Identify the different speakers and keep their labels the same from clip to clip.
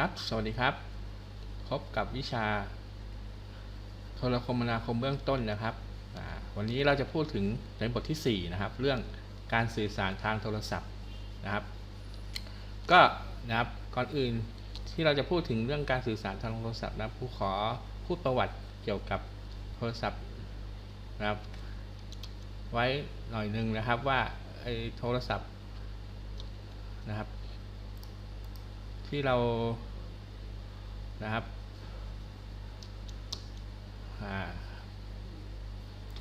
Speaker 1: ครับ สวัสดีครับ พบกับวิชา โทรคมนาคมเบื้องต้นนะครับ วันนี้เราจะพูดถึงในบทที่ 4 นะครับ เรื่องการสื่อสารทางโทรศัพท์นะครับ ก็นะครับ ก่อนอื่นที่เราจะพูดถึงเรื่องการสื่อสารทางโทรศัพท์นะผู้ขอพูดประวัติเกี่ยวกับโทรศัพท์นะครับ ไว้หน่อยหนึงนะครับว่าไอ้โทรศัพท์นะครับ ที่เรานะครับ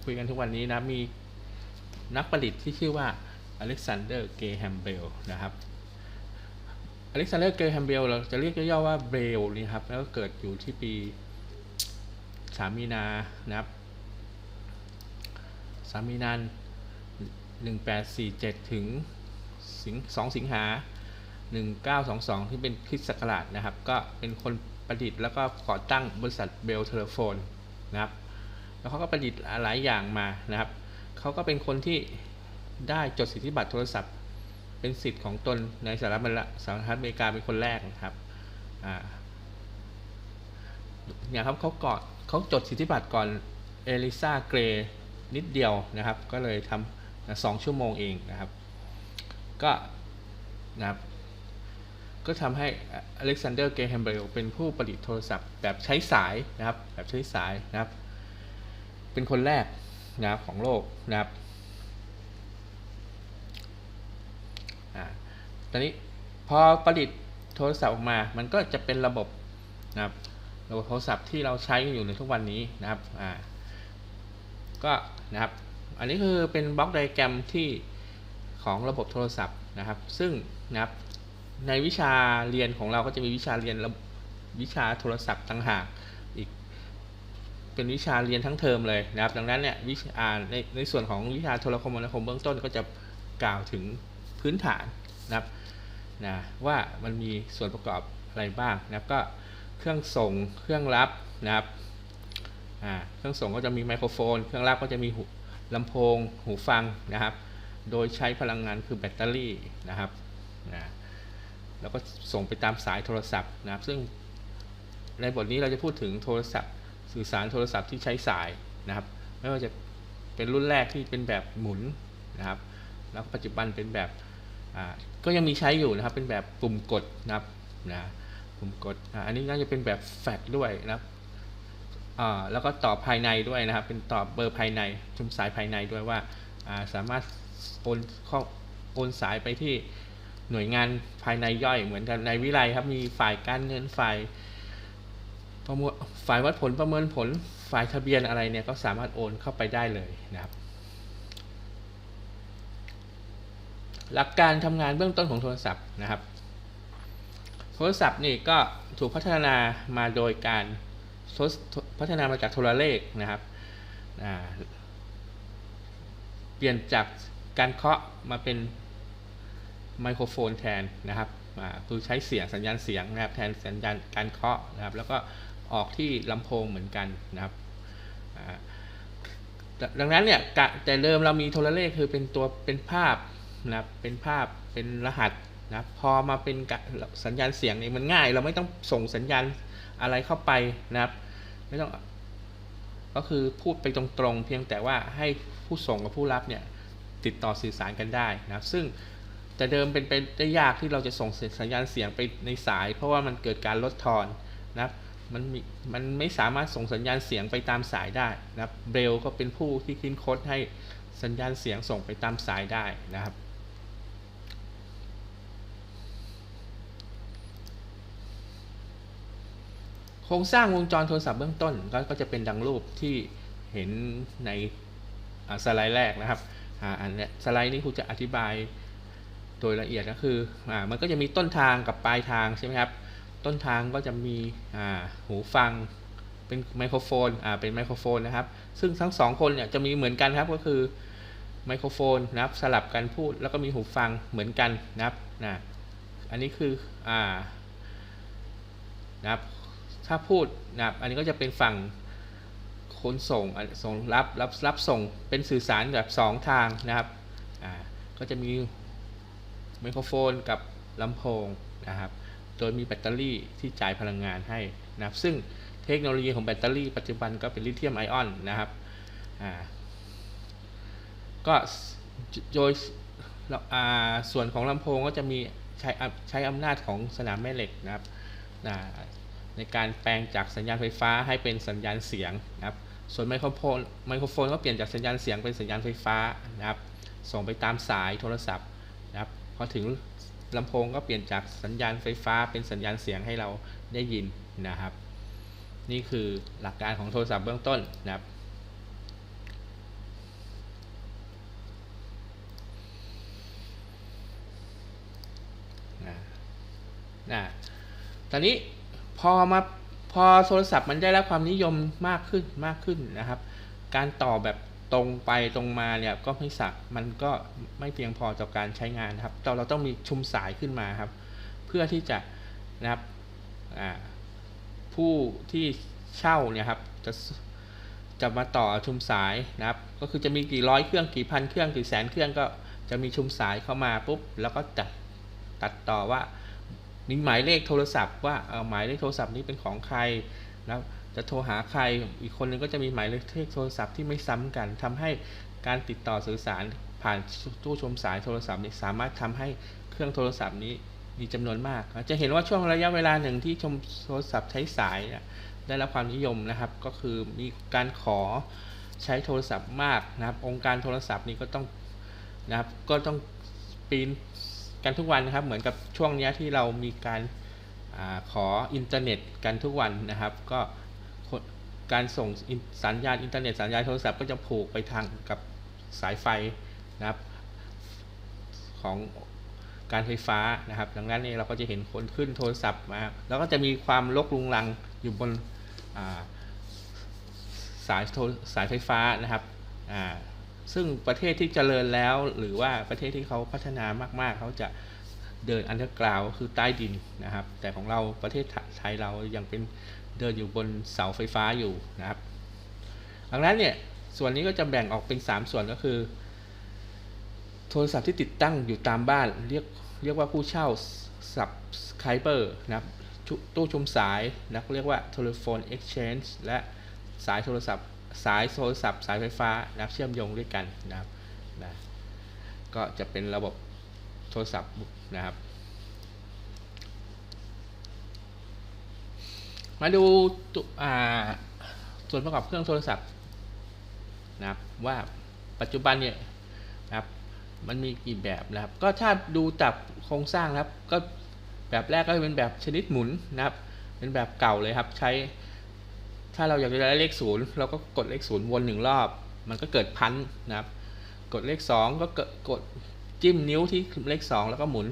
Speaker 1: คุยกันทุกวันนี้นะมีนักประดิษฐ์ที่ชื่อว่าอเล็กซานเดอร์เกแฮมเบลนะครับอเล็กซานเดอร์เกแฮมเบลเราจะเรียกย่อๆว่าเบลนี่ครับ แล้วก็เกิดอยู่ที่ปีสามีนานะครับสามีนาหนึ่งแปดสี่เจ็ดถึงสิงสองสิงหา 1922 ที่เป็นคริสต์ศักราชนะครับ ก็เป็นคนประดิษฐ์แล้วก็ก่อตั้งบริษัทเบลเทเลโฟนนะครับ แล้วเขาก็ประดิษฐ์หลายอย่างมานะครับ เขาก็เป็นคนที่ได้จดสิทธิบัตรโทรศัพท์ เป็นสิทธิ์ของตนในสหรัฐอเมริกาสหรัฐอเมริกาเป็นคนแรกนะครับอ่าเนี่ยครับเขาก่อเขาจดสิทธิบัตรก่อนเอลิซาเกรนิดเดียวนะครับ ก็เลยทำสองชั่วโมงเองนะครับ ก็นะครับ ก็ทำให้อเล็กซานเดอร์เกรแฮมเบลเป็นผู้ประดิษฐ์โทรศัพท์แบบใช้สายนะครับ แบบใช้สายนะครับ เป็นคนแรกนะครับของโลกนะครับอ่าตอนนี้พอประดิษฐ์โทรศัพท์ออกมา มันก็จะเป็นระบบนะครับระบบโทรศัพท์ที่เราใช้กันอยู่ในทุกวันนี้นะครับอ่าก็นะครับ อันนี้คือเป็นบล็อกไดแกรมที่ของระบบโทรศัพท์นะครับ ซึ่งนะครับ ในวิชาเรียนของเราก็จะมีวิชาเรียนวิชาโทรศัพท์ต่างหากอีก เป็นวิชาเรียนทั้งเทอมเลยนะครับ ดังนั้นเนี่ยวิชาในในส่วนของวิชาโทรคมนาคมเบื้องต้นก็จะกล่าวถึงพื้นฐานนะครับนะว่ามันมีส่วนประกอบอะไรบ้างนะครับก็เครื่องส่งเครื่องรับนะครับอ่าเครื่องส่งก็จะมีไมโครโฟน เครื่องรับก็จะมีหูลำโพงหูฟังนะครับ โดยใช้พลังงานคือแบตเตอรี่นะครับนะ แล้วก็ส่งไปตามสายโทรศัพท์นะครับ ซึ่งในบทนี้เราจะพูดถึงโทรศัพท์ สื่อสารโทรศัพท์ที่ใช้สายนะครับ ไม่ว่าจะเป็นรุ่นแรกที่เป็นแบบหมุนนะครับ แล้วปัจจุบันเป็นแบบก็ยังมีใช้อยู่นะครับ เป็นแบบปุ่มกดนะครับนะปุ่มกดอ,อันนี้น่าจะเป็นแบบแฟกซ์ด้วยนะครับแล้วก็ต่อภายในด้วยนะครับ เป็นต่อเบอร์ภายในชุมสายภายในด้วยว่าอ่าสามารถโอนข้อโอนสายไปที่ หน่วยงานภายในย่อยเหมือนกันในวิไลครับ มีฝ่ายการเงินฝ่ายประมวลฝ่ายวัดผลประเมินผลฝ่ายทะเบียนอะไรเนี่ยก็สามารถโอนเข้าไปได้เลยนะครับ หลักการทำงานเบื้องต้นของโทรศัพท์นะครับ โทรศัพท์นี่ก็ถูกพัฒนามาโดยการพัฒนามาจากโทรเลขนะครับเปลี่ยนจากการเคาะมาเป็น ไมโครโฟนแทนนะครับคือใช้เสียงสัญญาณเสียงนะครับแทนสัญญาณการเคาะนะครับ แล้วก็ออกที่ลำโพงเหมือนกันนะครับดังนั้นเนี่ยแต่เดิมเรามีโทรเลขคือเป็นตัวเป็นภาพนะครับเป็นภาพเป็นรหัสนะครับพอมาเป็นสัญญาณเสียงนี่มันง่าย เราไม่ต้องส่งสัญญาณอะไรเข้าไปนะครับ ไม่ต้องก็คือพูดไปตรงๆ เพียงแต่ว่าให้ผู้ส่งกับผู้รับเนี่ยติดต่อสื่อสารกันได้นะครับ ซึ่ง แต่เดิมเป็นไปได้ยากที่เราจะส่งสัญญาณเสียงไปในสาย เพราะว่ามันเกิดการลดทอนนะครับมันมันไม่สามารถส่งสัญญาณเสียงไปตามสายได้นะครับเบลก็เป็นผู้ที่คิดค้นให้สัญญาณเสียงส่งไปตามสายได้นะครับโครงสร้างวงจรโทรศัพท์เบื้องต้นก็ก็จะเป็นดังรูปที่เห็นในสไลด์แรกนะครับอันนี้สไลด์นี้ครูจะอธิบาย โดยละเอียดก็คืออ่ามันก็จะมีต้นทางกับปลายทางใช่ไหมครับ ต้นทางก็จะมีอ่าหูฟังเป็นไมโครโฟนอ่าเป็นไมโครโฟนนะครับ ซึ่งทั้งสองคนเนี่ยจะมีเหมือนกันครับก็คือไมโครโฟนนะครับสลับกันพูดแล้วก็มีหูฟังเหมือนกันนะครับนะอันนี้คืออ่านะครับถ้าพูดนะครับอันนี้ก็จะเป็นฝั่งคนส่งส่งรับรับรับส่งเป็นสื่อสารแบบสองทางนะครับอ่าก็จะมี ไมโครโฟนกับลำโพงนะครับ โดยมีแบตเตอรี่ที่จ่ายพลังงานให้นะครับ ซึ่งเทคโนโลยีของแบตเตอรี่ปัจจุบันก็เป็นลิเธียมไอออนนะครับอ่าก็โดยอ่าส่วนของลำโพงก็จะมีใช้ใช้อำนาจของสนามแม่เหล็กนะครับในการแปลงจากสัญญาณไฟฟ้าให้เป็นสัญญาณเสียงนะครับ ส่วนไมโครโฟนไมโครโฟนก็เปลี่ยนจากสัญญาณเสียงเป็นสัญญาณไฟฟ้านะครับ ส่งไปตามสายโทรศัพท์ พอถึงลำโพงก็เปลี่ยนจากสัญญาณไฟฟ้าเป็นสัญญาณเสียงให้เราได้ยินนะครับ นี่คือหลักการของโทรศัพท์เบื้องต้นนะครับนะนะตอนนี้พอมาพอโทรศัพท์มันได้รับความนิยมมากขึ้นมากขึ้นนะครับ การต่อแบบ ตรงไปตรงมาเนี่ยก็ไม่สักมันก็ไม่เพียงพอต่อการใช้งานครับเราเราต้องมีชุมสายขึ้นมาครับ เพื่อที่จะนะครับผู้ที่เช่าเนี่ยครับจะจะมาต่อชุมสายนะครับ ก็คือจะมีกี่ร้อยเครื่องกี่พันเครื่องกี่แสนเครื่องก็จะมีชุมสายเข้ามาปุ๊บแล้วก็จัดตัดต่อว่ามีหมายเลขโทรศัพท์ว่าเออหมายเลขโทรศัพท์นี้เป็นของใครแล้ว จะโทรหาใครอีกคนนึงก็จะมีหมายเลขโทรศัพท์ที่ไม่ซ้ำกันทำให้การติดต่อสื่อสารผ่านตู้ชมสายโทรศัพท์นี้สามารถทำให้เครื่องโทรศัพท์นี้มีจำนวนมาก จะเห็นว่าช่วงระยะเวลาหนึ่งที่ชมโทรศัพท์ใช้สายเนี่ยได้รับความนิยมนะครับ ก็คือมีการขอใช้โทรศัพท์มากนะครับ องค์การโทรศัพท์นี้ก็ต้องนะครับก็ต้องปีนกันทุกวันนะครับ เหมือนกับช่วงนี้ที่เรามีการอาขออินเทอร์เน็ตกันทุกวันนะครับ ก็ การส่งสัญญาณอินเทอร์เน็ตสัญญาณโทรศัพท์ก็จะผูกไปทางกับสายไฟนะครับ ของการไฟฟ้านะครับ ดังนั้นนี่เราก็จะเห็นคนขึ้นโทรศัพท์มา แล้วก็จะมีความลกลุงลังอยู่บนสายโทรสายไฟฟ้านะครับซึ่งประเทศที่เจริญแล้ว หรือว่าประเทศที่เขาพัฒนามากๆ เขาจะเดินอันเดอร์กราวคือใต้ดินนะครับ แต่ของเราประเทศไทยเรายังเป็น เดินอยู่บนเสาไฟฟ้าอยู่นะครับ ดังนั้นเนี่ยส่วนนี้ก็จะแบ่งออกเป็น 3 ส่วนก็คือ โทรศัพท์ที่ติดตั้งอยู่ตามบ้านเรียกเรียกว่าผู้เช่า subscriber นะครับตู้ชมสายนะเรียกว่า telephone exchange และสายโทรศัพท์ สายโทรศัพท์ สายไฟฟ้านะเชื่อมโยงด้วยกันนะครับนะก็จะเป็นระบบโทรศัพท์นะครับ มาดูส่วนประกอบเครื่องโทรศัพท์นะครับว่าปัจจุบันเนี่ยนะครับมันมีกี่แบบนะครับ ก็ถ้าดูจากโครงสร้างนะครับ ก็แบบแรกก็เป็นแบบชนิดหมุนนะครับ เป็นแบบเก่าเลยครับ ใช้ ถ้าเราอยากจะได้เลขศูนย์เราก็กดเลขศูนย์วนหนึ่งรอบ มันก็เกิดพันนะครับ กดเลขสองก็เกิดกดจิ้มนิ้วที่เลขสองแล้วก็หมุน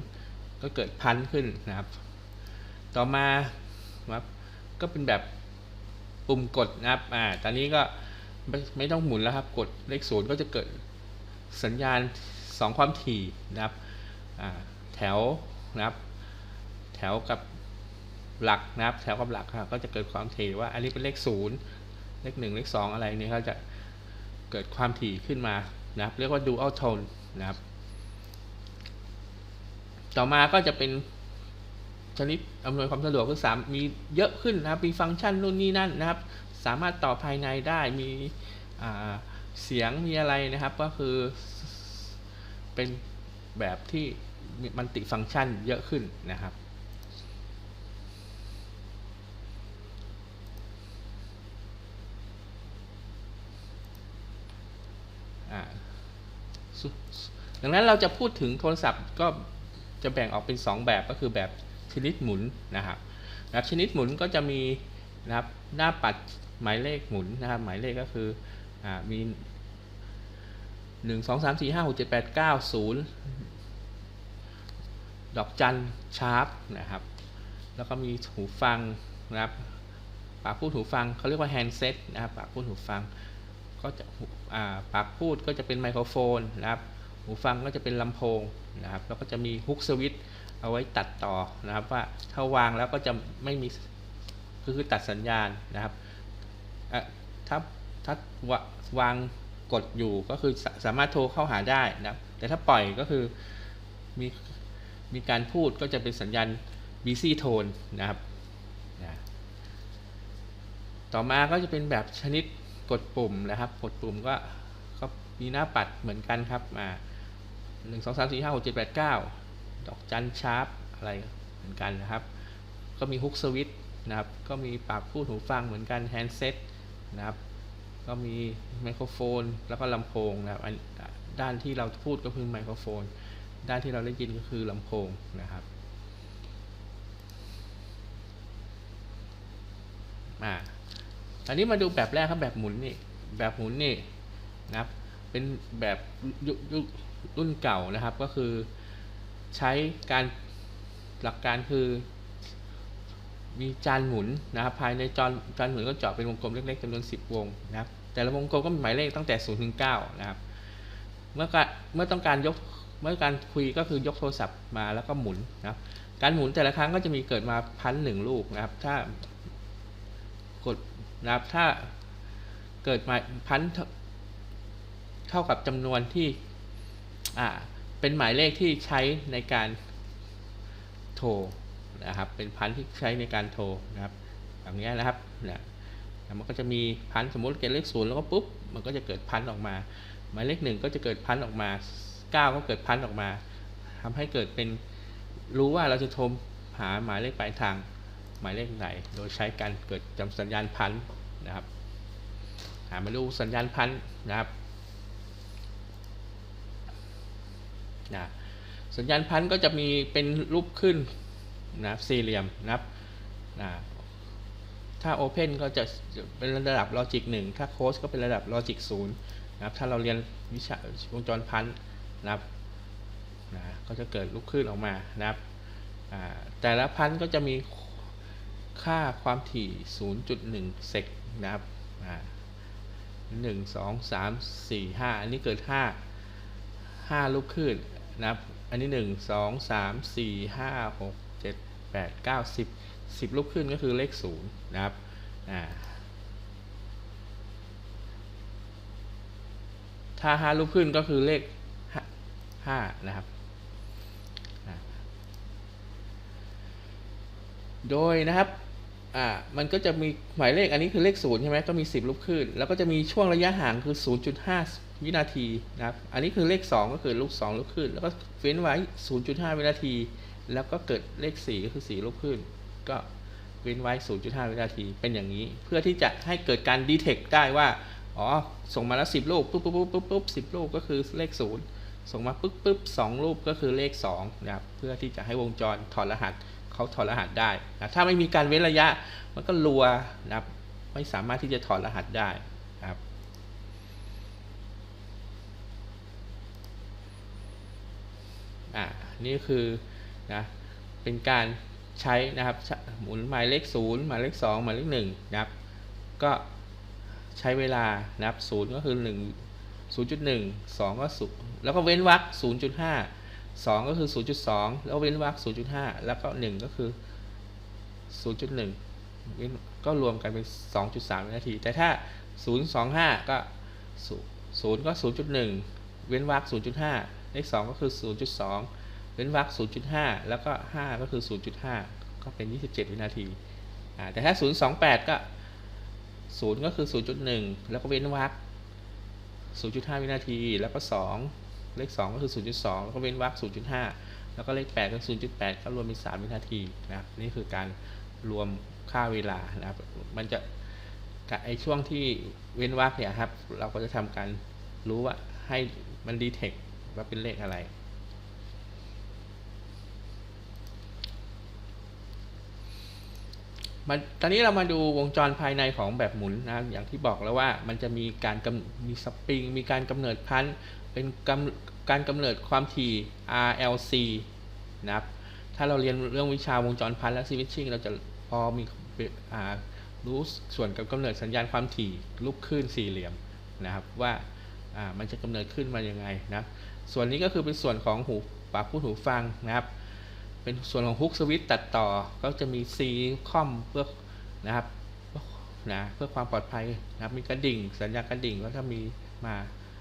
Speaker 1: ก็เกิดพันขึ้นนะครับ ต่อมาครับ ก็เป็นแบบปุ่มกดนะครับ อ่า ตอนนี้ก็ไม่ไม่ต้องหมุนแล้วครับ กดเลขศูนย์ก็จะเกิดสัญญาณ 2 ความถี่นะครับ อ่า แถวนะครับ แถวกับหลักนะครับ แถวกับหลักครับก็จะเกิดความถี่ว่า อันนี้เป็นเลขศูนย์เลขหนึ่งเลขสองอะไรนี่เขาจะเกิดความถี่ขึ้นมานะครับ เรียกว่า dual tone นะครับ ต่อมาก็จะเป็น ชนิดอำนวยความสะดวกคือสามมีเยอะขึ้นนะครับ มีฟังก์ชันนู่นนี่นั่นนะครับ สามารถต่อภายในได้มีเสียงมีอะไรนะครับ ก็คือเป็นแบบที่มันติฟังก์ชันเยอะขึ้นนะครับดังนั้นเราจะพูดถึงโทรศัพท์ก็จะแบ่งออกเป็น 2 แบบก็คือแบบ ชนิดหมุนนะครับแบบชนิดหมุนก็จะมีนะครับหน้าปัดหมายเลขหมุนนะครับ หมายเลขก็คืออมี1 2 3 4 5 6 7 8 9 0ดอกจันชาร์ปนะครับ แล้วก็มีหูฟังนะครับปากพูดหูฟังเขาเรียกว่าแฮนด์เซ็ตนะครับปากพูดหูฟังก็จะปากพูดก็จะเป็นไมโครโฟนนะครับ หูฟังก็จะเป็นลำโพงนะครับ แล้วก็จะมีฮุกสวิตช์ เอาไว้ตัดต่อนะครับ ว่าถ้าวางแล้วก็จะไม่มีก็คือตัดสัญญาณนะครับถ้าถ้าวางกดอยู่ก็คือสามารถโทรเข้าหาได้นะครับ แต่ถ้าปล่อยก็คือมีมีการพูดก็จะเป็นสัญญาณ busy tone นะครับนะต่อมาก็จะเป็นแบบชนิดกดปุ่มนะครับ กดปุ่มก็ก็มีหน้าปัดเหมือนกันครับอ่าหนึ่งสองสามสี่ห้าหกเจ็ดแปดเก้า ดอกจันชาร์ปอะไรเหมือนกันนะครับ ก็มีฮุกสวิตนะครับ ก็มีปากพูดหูฟังเหมือนกันแฮนด์เซ็ตนะครับ ก็มีไมโครโฟนแล้วก็ลำโพงนะครับอันด้านที่เราพูดก็คือไมโครโฟน ด้านที่เราได้ยินก็คือลำโพงนะครับอ่าอันนี้มาดูแบบแรกครับแบบหมุนนี่แบบหมุนนี่นะครับ เป็นแบบยุยุรุ่นเก่านะครับก็คือ ใช้การหลักการคือ มีจานหมุนนะครับภายในจานจานหมุนก็เจาะเป็นวงกลมเล็กๆจำนวน 10 วงนะครับแต่ละวงกลมก็มีหมายเลขตั้งแต่0ถึง9นะครับเมื่อการเมื่อต้องการยกเมื่อการคุยก็คือยกโทรศัพท์มาแล้วก็หมุนนะครับการหมุนแต่ละครั้งก็จะมีเกิดมาพันหนึ่งลูกนะครับ ถ้ากดนะครับถ้าเกิดมาพันเท่าเท่ากับจำนวนที่อ่า เป็นหมายเลขที่ใช้ในการโทรนะครับ เป็นพันที่ใช้ในการโทรนะครับอย่างนี้นะครับนี่ยมันก็จะมีพันสมมติเกิดเลขศูนย์แล้วก็ปุ๊บมันก็จะเกิดพันออกมา หมายเลขหนึ่งก็จะเกิดพันออกมาเก้าก็เกิดพันออกมาทำให้เกิดเป็นรู้ว่าเราจะโทรหาหมายเลขปลายทางหมายเลขไหน โดยใช้การเกิดจำสัญญาณพันนะครับหามาดูสัญญาณพันนะครับ นะสัญญาณพันก็จะมีเป็นรูปขึ้นนะครับสี่เหลี่ยมนะครับนะถ้า Open ก็จะเป็นระดับ Logic 1 ถ้า Close ก็เป็นระดับ Logic 0นะครับถ้าเราเรียนวิชาวงจรพันนะครับนะก็จะเกิดลูกคลื่นออกมานะครับแต่ละพันก็จะมีค่าความถี่ 0.1 เซกนะครับหนึ่งสองสามสี่ห้าอันนี้เกิดห้าห้าลูกคลื่น นะครับ อันนี้หนึ่งสองสามสี่ห้าหกเจ็ดแปดเก้าสิบสิบลูกคลื่นก็คือเลขศูนย์นะครับอ่าถ้าห้าลูกขึ้นก็คือเลขห้านะครับ โดยนะครับอ่ามันก็จะมีหมายเลขอันนี้คือเลขศูนย์ใช่ไหมก็มี 10ลูกขึ้น แล้วก็จะมีช่วงระยะห่างคือ 0.5 วินาทีนะครับ อันนี้คือเลข 2 ก็คือลูก2ลูกขึ้น แล้วก็เว้นไว้ 0.5 วินาที แล้วก็เกิดเลข 4 ก็คือ 4 ลูกขึ้น ก็เว้นไว้ 0.5 วินาที เป็นอย่างนี้ เพื่อที่จะให้เกิดการดีเทคได้ว่า อ๋อ ส่งมาแล้ว 10 ลูก ปุ๊บปุ๊บปุ๊บปุ๊บปุ๊บสิบลูกก็คือเลข 0 ส่งมาปุ๊บปุ๊บสองรูปก็คือเลข2นะครับ เพื่อที่จะให้วงจรถอดรหัสเขาถอดรหัสได้นะถ้าไม่มีการเว้นระยะ มันก็รัวนะครับ ไม่สามารถที่จะถอดรหัสได้นะครับ อ่านี่คือนะเป็นการใช้นะครับหมุนหมายเลข0หมายเลข2หมายเลข1นะครับ ก็ใช้เวลานะครับ0ก็คือ 1 0.1 2 ก็ศูแล้วก็เว้นวรรค0.5 2 ก็คือ 0.2 แล้วเว้นวรรค0.5 แล้วก็ 1 ก็คือ 0.1 ก็รวมกันเป็น 2.3 วินาที แต่ถ้า 025 ก็ 0 ก็ 0.1 เว้นวรรค0.5 เลข 2 ก็คือ 0.2เว้นวรรค0.5 แล้วก็ 5 ก็คือ 0.5 ก็เป็น 27 วินาทีแต่ถ้า 028 ก็ 0 ก็คือ 0.1 แล้วก็เว้นวรรค0.5 วินาที แล้วก็ 2 เลข 2 ก็คือ 0.2 แล้วก็เว้นวรรค0.5 แล้วก็เลข 8 ก็ 0.8 ก็รวมเป็น 3 วินาทีนะครับ นี่คือการรวมค่าเวลานะครับ มันจะไอช่วงที่เว้นวรรคเนี่ยครับ เราก็จะทำการรู้ว่าให้มันดีเทค ว่าเป็นเลขอะไร มันตอนนี้เรามาดูวงจรภายในของแบบหมุนนะอย่างที่บอกแล้วว่ามันจะมีการมีสปริง มีการกำเนิดพันเป็นกการกำเนิดความถี่ RLC นะครับ ถ้าเราเรียนเรื่องวิชาวงจรพันและซีวิชชิ่งเราจะพอมีรู้ส่วนกับกำเนิดสัญญาณความถี่ลูกคลื่นสี่เหลี่ยมนะครับว่ามันจะกำเนิดขึ้นมายังไงนะ ส่วนนี้ก็คือเป็นส่วนของหูปากพูดหูฟังนะครับ เป็นส่วนของฮุกสวิตตัดต่อก็จะมี C คอมเพื่อนะครับนะเพื่อความปลอดภัยนะครับมีกระดิ่ง สัญญาณกระดิ่งก็ถ้ามีมา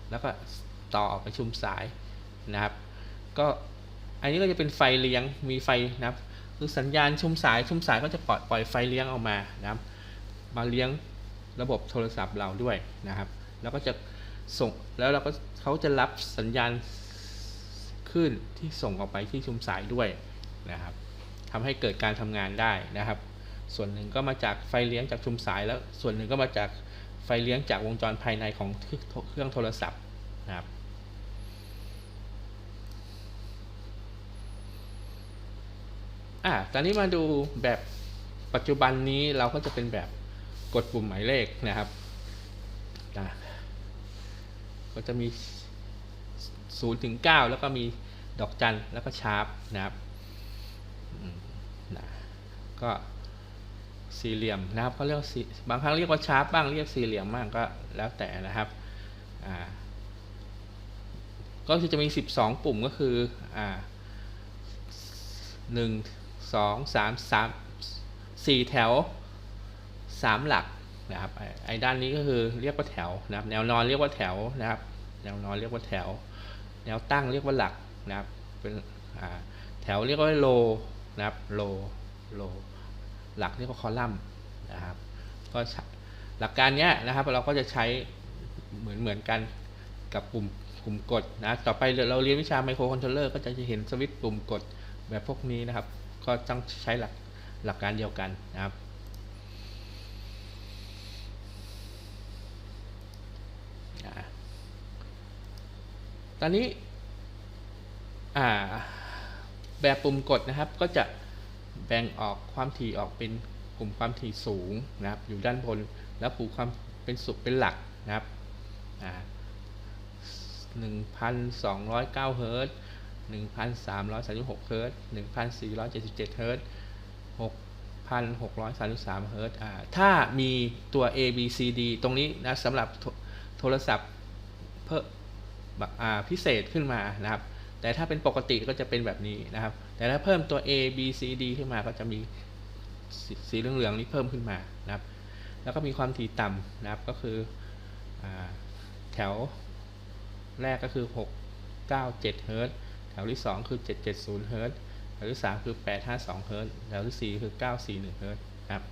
Speaker 1: แล้วก็ต่อประชุมสายนะครับ ก็อันนี้ก็จะเป็นไฟเลี้ยงมีไฟนะครับคือสัญญาณชุมสายชุมสายก็จะปล่อยปล่อยไฟเลี้ยงออกมานะครับ มาเลี้ยงระบบโทรศัพท์เราด้วยนะครับ แล้วก็จะส่งแล้วเราก็เขาจะรับสัญญาณ คลื่นที่ส่งออกไปที่ชุมสายด้วยนะครับทำให้เกิดการทำงานได้นะครับ ส่วนหนึ่งก็มาจากไฟเลี้ยงจากชุมสายแล้วส่วนหนึ่งก็มาจากไฟเลี้ยงจากวงจรภายในของเครื่องโทรศัพท์นะครับอะตอนนี้มาดูแบบปัจจุบันนี้เราก็จะเป็นแบบกดปุ่มหมายเลขนะครับอะก็จะมี 0ถึง9แล้วก็มีดอกจันแล้วก็ชาร์ปนะครับนะก็สี่เหลี่ยมนะครับเขาเรียกบางครั้งเรียกว่าชาร์ปบ้างเรียกสี่เหลี่ยมบ้างก็แล้วแต่นะครับอ่าก็คือจะมี 12 ปุ่มก็คืออ่าหนึ่งสองสามสามสี่แถวสามหลักนะครับไอ้ด้านนี้ก็คือเรียกว่าแถวนะครับ แนวนอนเรียกว่าแถวนะครับ แนวนอนเรียกว่าแถว แนวตั้งเรียกว่าหลักนะครับเป็นแถวเรียกว่าโลนะครับโลโลหลักเรียกว่าคอลัมน์นะครับก็หลักการเนี้ยนะครับเราก็จะใช้เหมือนเหมือนกันกับปุ่มปุ่มกดนะต่อไปเราเรียนวิชาไมโครคอนโทรลเลอร์ก็จะเห็นสวิตช์ปุ่มกดแบบพวกนี้นะครับ ก็ต้องใช้หลักหลักการเดียวกันนะครับ อ่า ตอนนี้แบบปุ่มกดนะครับก็จะแบ่งออกความถี่ออกเป็นกลุ่มความถี่สูงนะครับ อยู่ด้านบนแล้วปุ่มความเป็นสุดเป็นหลักนะครับอ่า1,209เฮิร์ตซ์1,336เฮิรตซ์1,477เฮิร์ตซ์6,633เฮิรตซ์อ่าถ้ามีตัว A B C D ตรงนี้นะสำหรับโทโทรศัพท์เพิ่ม พิเศษขึ้นมานะครับ แต่ถ้าเป็นปกติก็จะเป็นแบบนี้นะครับ แต่ถ้าเพิ่มตัว A B C D ขึ้นมาก็จะมีสีสีเหลืองๆนี้เพิ่มขึ้นมานะครับ แล้วก็มีความถี่ต่ำนะครับก็คืออแถวแรกก็คือ 697 เฮิร์ตแถวที่ 2 คือ 770 เฮิร์ตแถวที่ 3 คือ 852 เฮิร์ตแถวที่ 4 คือ 941 เฮิร์ตครับ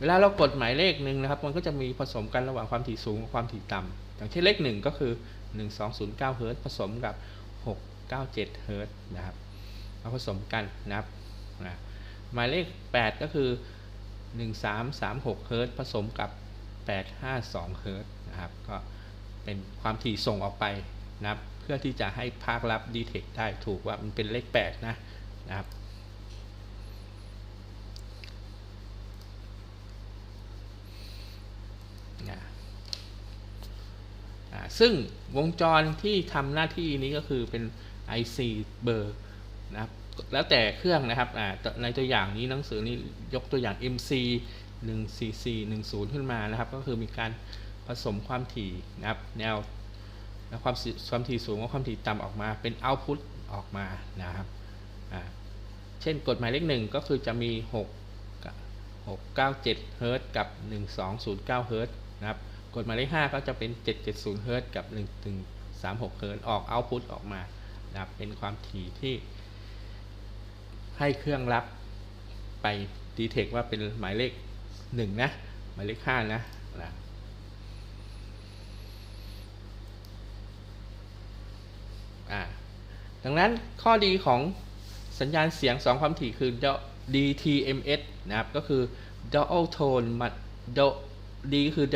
Speaker 1: เวลาเรากดหมายเลขหนึ่งนะครับ มันก็จะมีผสมกันระหว่างความถี่สูงกับความถี่ต่ำอย่างเช่นเลข 1 ก็คือ 1209เฮิรตซ์ผสมกับ 697เฮิรตซ์นะครับมาผสมกันนะครับนะหมายเลข 8 ก็คือ 1336เฮิรตซ์ผสมกับ 852เฮิรตซ์นะครับก็เป็นความถี่ส่งออกไปนะครับเพื่อที่จะให้ภาครับดีเทคได้ถูกว่ามันเป็นเลข 8 นะนะครับนะซึ่ง วงจรที่ทำหน้าที่นี้ก็คือเป็น IC เบอร์นะครับแล้วแต่เครื่องนะครับในตัวอย่างนี้หนังสือนี้ยกตัวอย่าง MC 14410 ขึ้นมานะครับ ก็คือมีการผสมความถี่นะครับ แนวความความถี่สูงกับความถี่ต่ำออกมาเป็น output ออกมานะครับเช่นกฎหมายเลขหนึ่งก็คือจะมี 6 697 เฮิร์ตกับ 1209เฮิร์ตนะครับ กฎหมายเลข5ก็จะเป็น 770เฮิรตกับ1136เฮิรตออกเอาต์พุตออกมานะครับเป็นความถี่ที่ ให้เครื่องรับไปดีเทคว่าเป็นหมายเลข 1 นะ หมายเลข 5 นะนะดังนั้นข้อดีของสัญญาณเสียง 2 ความถี่คือ DTMS นะครับ ก็คือ dual tone มัน D ก็คือ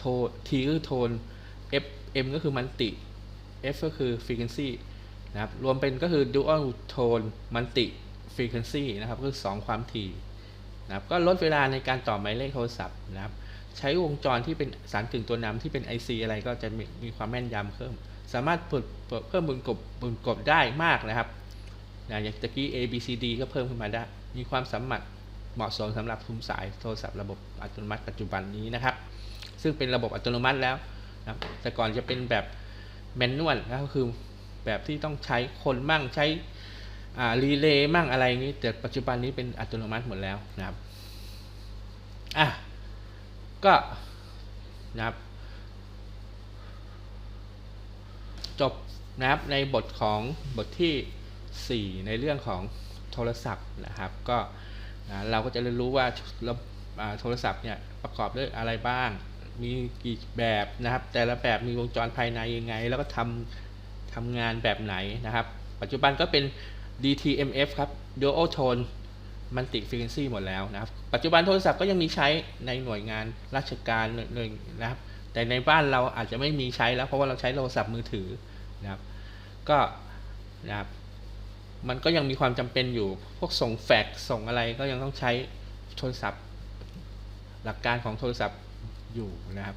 Speaker 1: dual tone T ก็คือ tone F M ก็คือ multi F ก็คือ frequency นะครับ รวมเป็นก็คือ dual tone multi frequency นะครับก็คือ 2 ความถี่นะครับ ก็ลดเวลาในการต่อหมายเลขโทรศัพท์นะครับ ใช้วงจรที่เป็นสารกึ่งตัวนำที่เป็น IC อะไรก็จะมีมีความแม่นยำเพิ่ม สามารถเปิดเปิดเพิ่มบุญกบบุญกบได้มากนะครับนะอย่างตะกี้ A B C D ก็เพิ่มขึ้นมาได้ มีความสามารถเหมาะสมสำหรับทุมสายโทรศัพท์ระบบอัตโนมัติปัจจุบันนี้นะครับ ซึ่งเป็นระบบอัตโนมัติแล้วนะครับแต่ก่อนจะเป็นแบบแมนนวลนะก็คือแบบที่ต้องใช้คนมั่งใช้รีเลย์มั่งอะไรนี้ แต่ปัจจุบันนี้เป็นอัตโนมัติหมดแล้วนะครับอะก็นะครับจบนะครับในบทของบทที่ 4 ในเรื่องของโทรศัพท์นะครับ ก็นะเราก็จะเรียนรู้ว่าโทรศัพท์เนี่ยประกอบด้วยอะไรบ้าง มีกี่แบบนะครับ แต่ละแบบมีวงจรภายในยังไง แล้วก็ทำทำงานแบบไหนนะครับ ปัจจุบันก็เป็น DTMF ครับ Dual Tone Multi Frequency หมดแล้วนะครับ ปัจจุบันโทรศัพท์ก็ยังมีใช้ในหน่วยงานราชการหน่วยหน่วยนะครับ แต่ในบ้านเราอาจจะไม่มีใช้แล้วเพราะว่าเราใช้โทรศัพท์มือถือนะครับ ก็นะครับมันก็ยังมีความจำเป็นอยู่ พวกส่งแฟกส่งอะไรก็ยังต้องใช้โทรศัพท์ หลักการของโทรศัพท์ อยู่นะครับ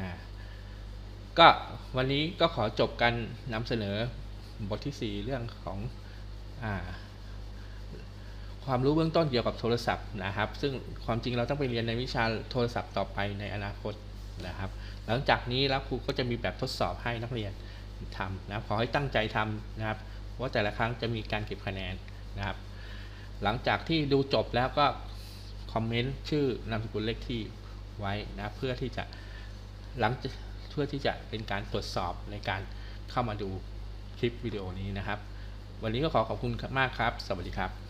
Speaker 1: นะก็วันนี้ก็ขอจบการนำเสนอบทที่ 4 เรื่องของอความรู้เบื้องต้นเกี่ยวกับโทรศัพท์นะครับ ซึ่งความจริงเราต้องไปเรียนในวิชาโทรศัพท์ต่อไปในอนาคตนะครับ หลังจากนี้แล้วครูก็จะมีแบบทดสอบให้นักเรียนทำนะขอให้ตั้งใจทำนะครับ ว่าแต่ละครั้งจะมีการเก็บคะแนนนะครับ หลังจากที่ดูจบแล้วก็คอมเมนต์ชื่อนามสกุลเลขที่ ไว้นะเพื่อที่จะหลังเพื่อที่จะเป็นการตรวจสอบในการเข้ามาดูคลิปวิดีโอนี้นะครับ วันนี้ก็ขอขอบคุณมากครับ สวัสดีครับ